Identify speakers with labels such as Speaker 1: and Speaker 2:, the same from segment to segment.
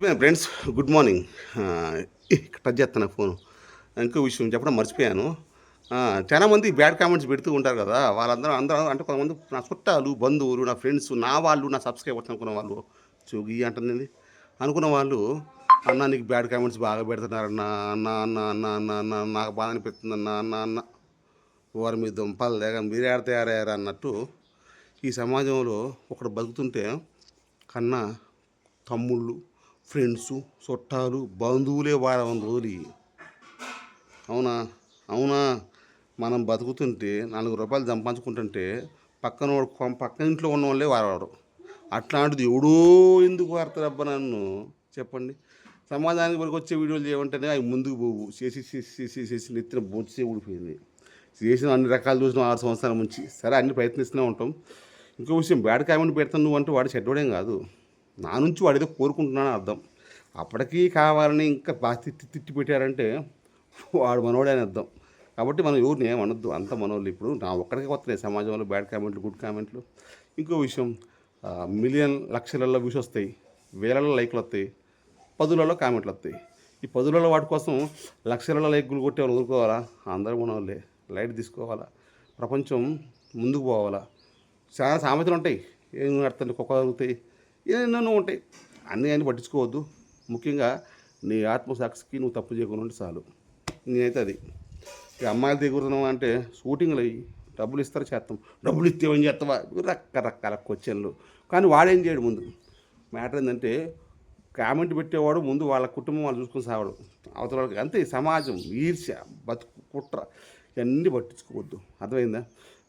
Speaker 1: Friends good morning ఆ, ఇక్కడ touch చేస్తాను ఫోన్ ఇంకో విషయం చెప్పడం మర్చిపోయాను. చాలామంది చాలా మంది బ్యాడ్ కామెంట్స్ పెడుతూ ఉంటారు కదా వాళ్ళందరూ అందరూ అంటే కొంతమంది నా చుట్టాలు బంధువులు నా ఫ్రెండ్స్ నా వాళ్ళు నా సబ్స్క్రైబర్స్ అనుకున్న వాళ్ళు చూగి అంటుంది అనుకున్న వాళ్ళు అన్న నీకు బ్యాడ్ కామెంట్స్ బాగా పెడుతున్నారన్న అన్న అన్న అన్న అన్న అన్న నాకు బాధ అనిపిస్తుంది అన్న అన్న అన్న. వారి మీద దుంపలు లేక మీరే ఆడితే ఆడారు అన్నట్టు ఈ సమాజంలో ఒకడు బతుకుతుంటే కన్నా తమ్ముళ్ళు ఫ్రెండ్స్ చుట్టాలు బంధువులే వారం రోజులు అవునా? అవునా? మనం బతుకుతుంటే నాలుగు రూపాయలు సంపాదించుకుంటుంటే పక్కన వాడు పక్కన ఇంట్లో ఉన్న వాళ్ళే వాడవాడు అట్లాంటిది ఎవడో ఎందుకు వాడతారు అబ్బా నన్ను? చెప్పండి. సమాజానికి వరకు వచ్చే వీడియోలు చేయమంటేనే అవి ముందుకు పోవు. చేసి చేసి చేసి చేసి నెత్తిన బొచ్చే ఊడిపోయింది. చేసిన అన్ని రకాలు చూసిన ఆరు సంవత్సరాల నుంచి సరే అన్ని ప్రయత్నిస్తూనే ఉంటాం. ఇంకో విషయం బ్యాడ్ కామెంట్ పెడతాను నువ్వు అంటే వాడు చెడ్డోడేం కాదు. నా నుంచి వాడు ఏదో కోరుకుంటున్నాను అర్థం. అప్పటికీ కావాలని ఇంకా బాగా తిట్టి తిట్టి పెట్టారంటే వాడు మనోడే అని అర్థం. కాబట్టి మనం ఎవరిని ఏమనొద్దు అంత మనోళ్ళు ఇప్పుడు నా ఒక్కడికే వస్తున్నాయి. సమాజంలో బ్యాడ్ కామెంట్లు గుడ్ కామెంట్లు. ఇంకో విషయం మిలియన్ లక్షలలో వ్యూస్ వస్తాయి. వేలలో లైక్లు వస్తాయి. పదులలో కామెంట్లు వస్తాయి. ఈ పదులలో వాటి కోసం లక్షలలో లైక్లు కొట్టే వాళ్ళు ఊరుకోవాలా అందరూ మనోళ్ళే. లైట్ తీసుకోవాలా? ప్రపంచం ముందుకు పోవాలా? చాలా సామెతలు ఉంటాయి. ఏం అర్థం కుక్క తగ్గుతాయి ఎన్నెన్నో ఉంటాయి. అన్నీ అని పట్టించుకోవద్దు. ముఖ్యంగా నీ ఆత్మసాక్షికి నువ్వు తప్పు చేయకుండా ఉంటే చాలు. నేనైతే అది. ఇక అమ్మాయిలు దిగుతున్నావు అంటే షూటింగ్లు అయ్యి డబ్బులు ఇస్తారు చేస్తాం. డబ్బులు ఇస్తే ఏం చేస్తావా? రకరకాల క్వశ్చన్లు. కానీ వాడేం చేయడు ముందు. మ్యాటర్ ఏంటంటే కామెంట్ పెట్టేవాడు ముందు వాళ్ళ కుటుంబం వాళ్ళు చూసుకుని సావాడు అవతల వాళ్ళకి అంతే. సమాజం ఈర్ష్య బతుకు కుట్ర ఇవన్నీ పట్టించుకోవద్దు. అర్థమైందా?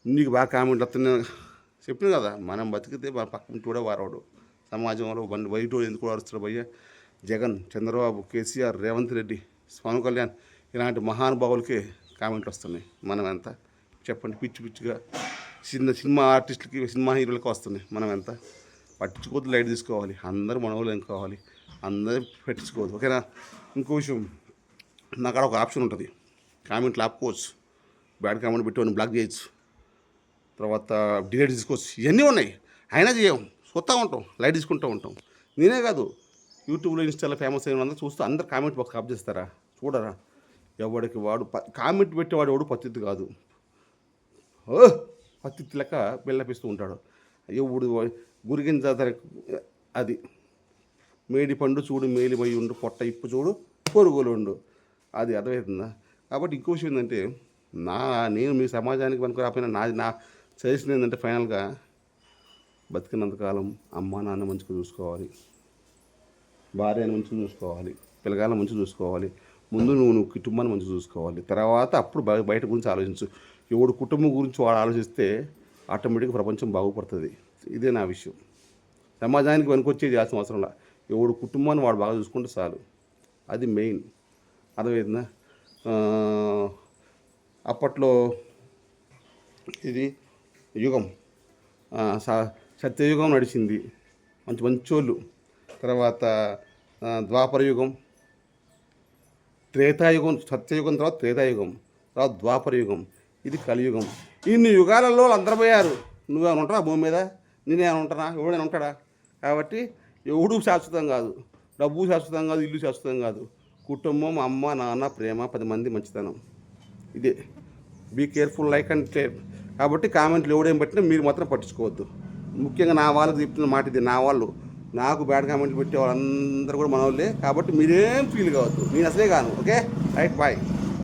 Speaker 1: నీకు బాగా కామెంట్ వస్తున్నాయి. చెప్పిన కదా మనం బతికితే మన పక్కన కూడా వారవాడు సమాజంలో బండి బయట ఎందుకు అరుస్తారు భయ్య? జగన్ చంద్రబాబు కేసీఆర్ రేవంత్ రెడ్డి పవన్ కళ్యాణ్ ఇలాంటి మహానుభావులకే కామెంట్లు వస్తున్నాయి మనం ఎంత చెప్పండి పిచ్చి పిచ్చిగా. చిన్న సినిమా ఆర్టిస్టులకి సినిమా హీరోలకి వస్తున్నాయి మనం ఎంత పట్టించుకోవద్దు లైట్ తీసుకోవాలి. అందరూ మనవాళ్ళు ఏం కావాలి? అందరూ పెట్టించుకోవద్దు. ఓకేనా? ఇంకో విషయం. నాకు అక్కడ ఒక ఆప్షన్ ఉంటుంది. కామెంట్లు ఆపుకోవచ్చు. బ్యాడ్ కామెంట్ పెట్టుకొని బ్లాక్ చేయొచ్చు. తర్వాత డిలేట్ తీసుకోవచ్చు. ఇవన్నీ ఉన్నాయి. అయినా చేయం చూస్తూ ఉంటాం లైట్ తీసుకుంటూ ఉంటాం. నేనే కాదు యూట్యూబ్లో ఇన్స్టాలో ఫేమస్ అయిన అందరూ చూస్తూ అందరు కామెంట్ బాక్స్ ఆఫ్ చేస్తారా? చూడరా ఎవడికి వాడు ప- కామెంట్ పెట్టేవాడు ఎవడు పత్తిత్తు కాదు. ఓ పత్తిత్తు లెక్క పిల్లపిస్తూ ఉంటాడు. ఎవడు గురిగింజ అది మేడి పండు చూడు మేలిమై ఉండు పొట్ట ఇప్పు చూడు పొరుగులు ఉండు. అది అర్థమవుతుందా? కాబట్టి ఇంకో విషయం ఏంటంటే నా నేను మీ సమాజానికి పనికి రాకపోయినా నాది నా సజెషన్ ఏంటంటే ఫైనల్గా బతికినంతకాలం అమ్మ నాన్న మంచిగా చూసుకోవాలి. భార్యను మంచిగా చూసుకోవాలి. పిల్లగాళ్ళని మంచిగా చూసుకోవాలి. ముందు నువ్వు నువ్వు కుటుంబాన్ని మంచిగా చూసుకోవాలి. తర్వాత అప్పుడు బయట గురించి ఆలోచించు. ఎవడు కుటుంబం గురించి వాడు ఆలోచిస్తే ఆటోమేటిక్గా ప్రపంచం బాగుపడుతుంది. ఇదే నా విషయం. సమాజానికి వెనుకొచ్చేది చేయాల్సిన అవసరం లే ఎవడు కుటుంబాన్ని వాడు బాగా చూసుకుంటే చాలు. అది మెయిన్. అర్థమవుతుందా అప్పట్లో ఇది యుగం. సా సత్యయుగం నడిచింది. మంచి మంచోళ్ళు. తర్వాత ద్వాపరయుగం. త్రేతాయుగం సత్యయుగం తర్వాత త్రేతాయుగం. తర్వాత ద్వాపరయుగం. ఇది కలియుగం. ఇన్ని యుగాలలో వాళ్ళు అందరూ పోయారు. నువ్వేమైనా ఉంటారా భూమి మీద? నేనేమైనా ఉంటానా? ఎవడైనా ఉంటాడా? కాబట్టి ఎవడు శాశ్వతం కాదు. డబ్బు శాశ్వతం కాదు ఇల్లు శాశ్వతం కాదు. కుటుంబం అమ్మ నాన్న ప్రేమ పది మంది మంచితనం. ఇదే. Be careful like and care కాబట్టి కామెంట్లు ఎవడేం పెట్టినా మీరు మాత్రం పట్టించుకోవద్దు. ముఖ్యంగా నా వాళ్ళకి చెప్తున్న మాట ఇది నా వాళ్ళు. నాకు బ్యాడ్ కామెంట్లు పెట్టే వాళ్ళందరూ కూడా మన వాళ్ళే కాబట్టి మీరేం ఫీల్ కావద్దు. నేను అసలే కాను. ఓకే? Right bye.